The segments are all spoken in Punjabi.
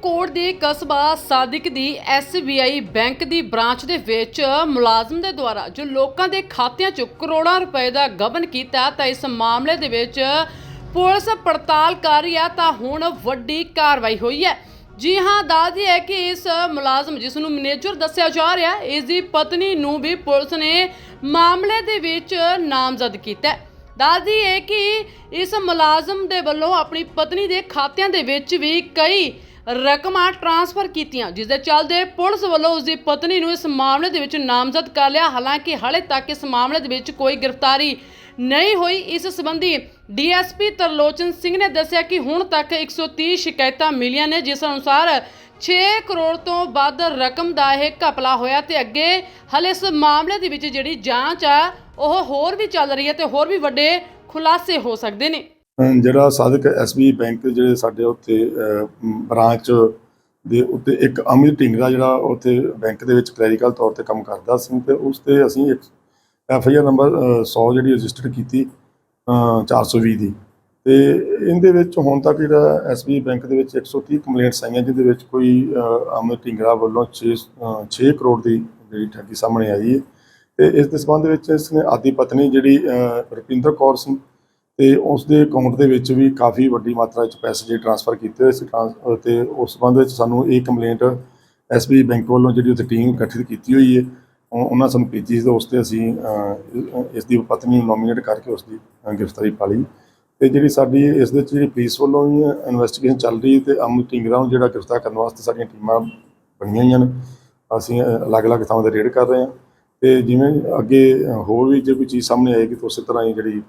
ਫਰੀਦਕੋਟ ਦੇ ਕਸਬਾ ਸਾਦਿਕ ਦੀ SBI ਬੈਂਕ ਦੀ ਬ੍ਰਾਂਚ ਦੇ ਵਿੱਚ ਮੁਲਾਜ਼ਮ ਦੇ ਦੁਆਰਾ ਜੋ ਲੋਕਾਂ ਦੇ ਖਾਤਿਆਂ 'ਚ ਕਰੋੜਾਂ ਰੁਪਏ ਦਾ ਗਬਨ ਕੀਤਾ ਤਾਂ ਇਸ ਮਾਮਲੇ ਦੇ ਵਿੱਚ ਪੁਲਿਸ ਪੜਤਾਲ ਕਰ ਰਹੀ ਹੈ ਤਾਂ ਹੁਣ ਵੱਡੀ ਕਾਰਵਾਈ ਹੋਈ ਹੈ। ਜੀ ਹਾਂ ਦੱਸਦੀ ਹੈ ਕਿ ਇਸ ਮੁਲਾਜ਼ਮ ਜਿਸ ਨੂੰ ਮੈਨੇਜਰ ਦੱਸਿਆ ਜਾ ਰਿਹਾ, ਇਸ ਦੀ ਪਤਨੀ ਨੂੰ ਵੀ ਪੁਲਿਸ ਨੇ ਮਾਮਲੇ ਦੇ ਵਿੱਚ ਨਾਮਜ਼ਦ ਕੀਤਾ। ਹੈ ਦੱਸਦੀ ਹੈ ਕਿ ਇਸ ਮੁਲਾਜ਼ਮ ਦੇ ਵੱਲੋਂ ਆਪਣੀ ਪਤਨੀ ਦੇ ਖਾਤਿਆਂ ਦੇ ਵਿੱਚ ਵੀ ਕਈ ਰਕਮਾਂ ਟ੍ਰਾਂਸਫਰ ਕੀਤੀਆਂ ਜਿਸ ਦੇ ਚੱਲਦੇ ਪੁਲਿਸ ਵੱਲੋਂ ਉਸ ਦੀ ਪਤਨੀ ਨੂੰ ਇਸ ਮਾਮਲੇ ਦੇ ਵਿੱਚ ਨਾਮਜ਼ਦ ਕਰ ਲਿਆ। ਹਾਲਾਂਕਿ ਹਾਲੇ ਤੱਕ ਇਸ ਮਾਮਲੇ ਦੇ ਵਿੱਚ ਕੋਈ ਗ੍ਰਿਫਤਾਰੀ ਨਹੀਂ ਹੋਈ। ਇਸ ਸੰਬੰਧੀ ਡੀਐਸਪੀ ਤਰਲੋਚਨ ਸਿੰਘ ਨੇ ਦੱਸਿਆ ਕਿ ਹੁਣ ਤੱਕ 130 ਸ਼ਿਕਾਇਤਾਂ ਮਿਲੀਆਂ ਨੇ, ਜਿਸ ਅਨੁਸਾਰ 6 ਕਰੋੜ ਤੋਂ ਵੱਧ ਰਕਮ ਦਾ ਇਹ ਘਪਲਾ ਹੋਇਆ ਤੇ ਅੱਗੇ ਹਲੇ ਇਸ ਮਾਮਲੇ ਦੇ ਵਿੱਚ ਜਿਹੜੀ ਜਾਂਚ ਆ, ਉਹ ਹੋਰ ਵੀ ਚੱਲ ਰਹੀ ਹੈ ਤੇ ਹੋਰ ਵੀ ਵੱਡੇ ਖੁਲਾਸੇ ਹੋ ਸਕਦੇ ਨੇ। ਜਿਹੜਾ ਸਾਦਿਕ ਐਸਬੀ ਬੈਂਕ ਜਿਹੜੇ ਸਾਡੇ ਉੱਥੇ ਬ੍ਰਾਂਚ ਦੇ ਉੱਤੇ ਇੱਕ ਅਮਿਤ ਢਿੰਗਰਾ ਜਿਹੜਾ ਉੱਥੇ ਬੈਂਕ ਦੇ ਵਿੱਚ ਕਲੈਰੀਕਲ ਤੌਰ ਤੇ ਕੰਮ ਕਰਦਾ ਸੀ ਤੇ ਉਸ ਤੇ ਅਸੀਂ ਇੱਕ ਐਫ ਆਈ ਆਰ ਨੰਬਰ 100 ਜਿਹੜੀ ਰਜਿਸਟਰ ਕੀਤੀ ਅ, 420 ਦੀ। ਤੇ ਇਹਦੇ ਵਿੱਚ ਹੁਣ ਤੱਕ ਜਿਹੜਾ ਐਸਬੀ ਬੈਂਕ ਦੇ ਵਿੱਚ 130 ਕੰਪਲੇਂਟਸ ਆਈਆਂ ਜਿਹਦੇ ਵਿੱਚ ਕੋਈ ਅਮਿਤ ਢਿੰਗਰਾ ਵੱਲੋਂ 6 6 ਕਰੋੜ ਦੀ ਜਿਹੜੀ ਠੱਗੀ ਸਾਹਮਣੇ ਆਈ ਹੈ। ਤੇ ਇਸ ਦੇ ਸੰਬੰਧ ਵਿੱਚ ਇਸ ਨੇ ਆਦੀ ਪਤਨੀ ਜਿਹੜੀ ਰੁਪਿੰਦਰ ਕੌਰ ਸਿੰਘ ਤੇ ਉਸ ਦੇ ਅਕਾਊਂਟ ਦੇ ਵਿੱਚ ਵੀ ਕਾਫੀ ਵੱਡੀ ਮਾਤਰਾ ਵਿੱਚ ਪੈਸੇ ਜਿਹੜੇ ਟ੍ਰਾਂਸਫਰ ਕੀਤੇ ਹੋਏ ਸੀ ਟ੍ਰਾਂਸ- ਤੇ ਉਸ ਸੰਬੰਧ ਵਿੱਚ ਸਾਨੂੰ ਇਹ ਕੰਪਲੇਂਟ ਐਸਬੀ ਬੈਂਕ ਵੱਲੋਂ ਜਿਹੜੀ ਉੱਥੇ ਟੀਮ ਗਠਿਤ ਕੀਤੀ ਹੋਈ ਹੈ, ਉਹ- ਉਹਨਾਂ ਸਾਨੂੰ ਭੇਜੀ ਸੀ ਤੇ ਉਸ ਤੇ ਅਸੀਂ ਇਸ ਦੀ ਪਤਨੀ ਨੂੰ ਨੋਮੀਨੇਟ ਕਰਕੇ ਉਸ ਦੀ ਗ੍ਰਿਫਤਾਰੀ ਪਾ ਲਈ। ਤੇ ਜਿਹੜੀ ਸਾਡੀ ਇਸ ਦੇ ਵਿੱਚ ਜਿਹੜੀ ਪੁਲਿਸ ਵੱਲੋਂ ਵੀ ਇਨਵੈਸਟੀਗੇਸ਼ਨ ਚੱਲ ਰਹੀ ਹੈ ਤੇ ਅਮਨ ਢਿੰਗਰਾ ਨੂੰ ਜਿਹੜਾ ਗ੍ਰਿਫਤਾਰ ਕਰਨ ਵਾਸਤੇ ਸਾਡੀਆਂ ਟੀਮਾਂ ਬਣੀਆਂ ਹੋਈਆਂ ਨੇ, ਅਸੀਂ ਅਲੱਗ-ਅਲੱਗ ਥਾਵਾਂ ਤੇ ਰੇਡ ਕਰ ਰਹੇ ਹਾਂ। ਤੇ ਜਿਵੇਂ ਅੱਗੇ ਹੋਰ ਵੀ ਜੇ ਕੋਈ ਚੀਜ਼ ਸਾਹਮਣੇ ਆਏਗੀ ਤਾਂ ਉਸੇ ਤਰ੍ਹਾਂ ਹੀ ਜਿਹੜੀ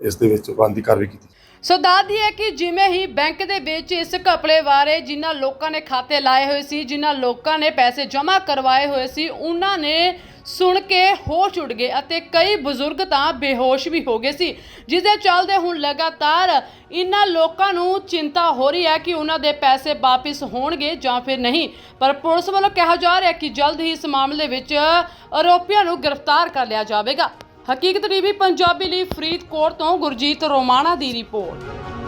ਇਸ ਦੇ ਵਿੱਚ ਬੰਦੀ ਕਾਰਵਾਈ ਕੀਤੀ। ਸੋ ਦੱਸਦੀ ਹੈ ਕਿ ਜਿਵੇਂ ਹੀ ਬੈਂਕ ਦੇ ਵਿੱਚ ਇਸ ਘਪਲੇ ਬਾਰੇ ਜਿਨ੍ਹਾਂ ਲੋਕਾਂ ਨੇ ਖਾਤੇ ਲਾਏ ਹੋਏ ਸੀ, ਜਿਨ੍ਹਾਂ ਲੋਕਾਂ ਨੇ ਪੈਸੇ ਜਮ੍ਹਾਂ ਕਰਵਾਏ ਹੋਏ ਸੀ, ਉਹਨਾਂ ਨੇ ਸੁਣ ਕੇ ਹੋਸ਼ ਉੱਡ ਗਏ ਅਤੇ ਕਈ ਬਜ਼ੁਰਗ ਤਾਂ ਬੇਹੋਸ਼ ਵੀ ਹੋ ਗਏ ਸੀ। ਜਿਸ ਦੇ ਚੱਲਦੇ ਹੁਣ ਲਗਾਤਾਰ ਇਹਨਾਂ ਲੋਕਾਂ ਨੂੰ ਚਿੰਤਾ ਹੋ ਰਹੀ ਹੈ ਕਿ ਉਹਨਾਂ ਦੇ ਪੈਸੇ ਵਾਪਿਸ ਹੋਣਗੇ ਜਾਂ ਫਿਰ ਨਹੀਂ। ਪਰ ਪੁਲਿਸ ਵੱਲੋਂ ਕਿਹਾ ਜਾ ਰਿਹਾ ਕਿ ਜਲਦ ਹੀ ਇਸ ਮਾਮਲੇ ਵਿੱਚ ਆਰੋਪੀਆਂ ਨੂੰ ਗ੍ਰਿਫਤਾਰ ਕਰ ਲਿਆ ਜਾਵੇਗਾ। ਹਕੀਕਤ ਟੀਵੀ ਪੰਜਾਬੀ ਲਈ ਫਰੀਦਕੋਟ ਤੋਂ ਗੁਰਜੀਤ ਰੋਮਾਣਾ ਦੀ ਰਿਪੋਰਟ।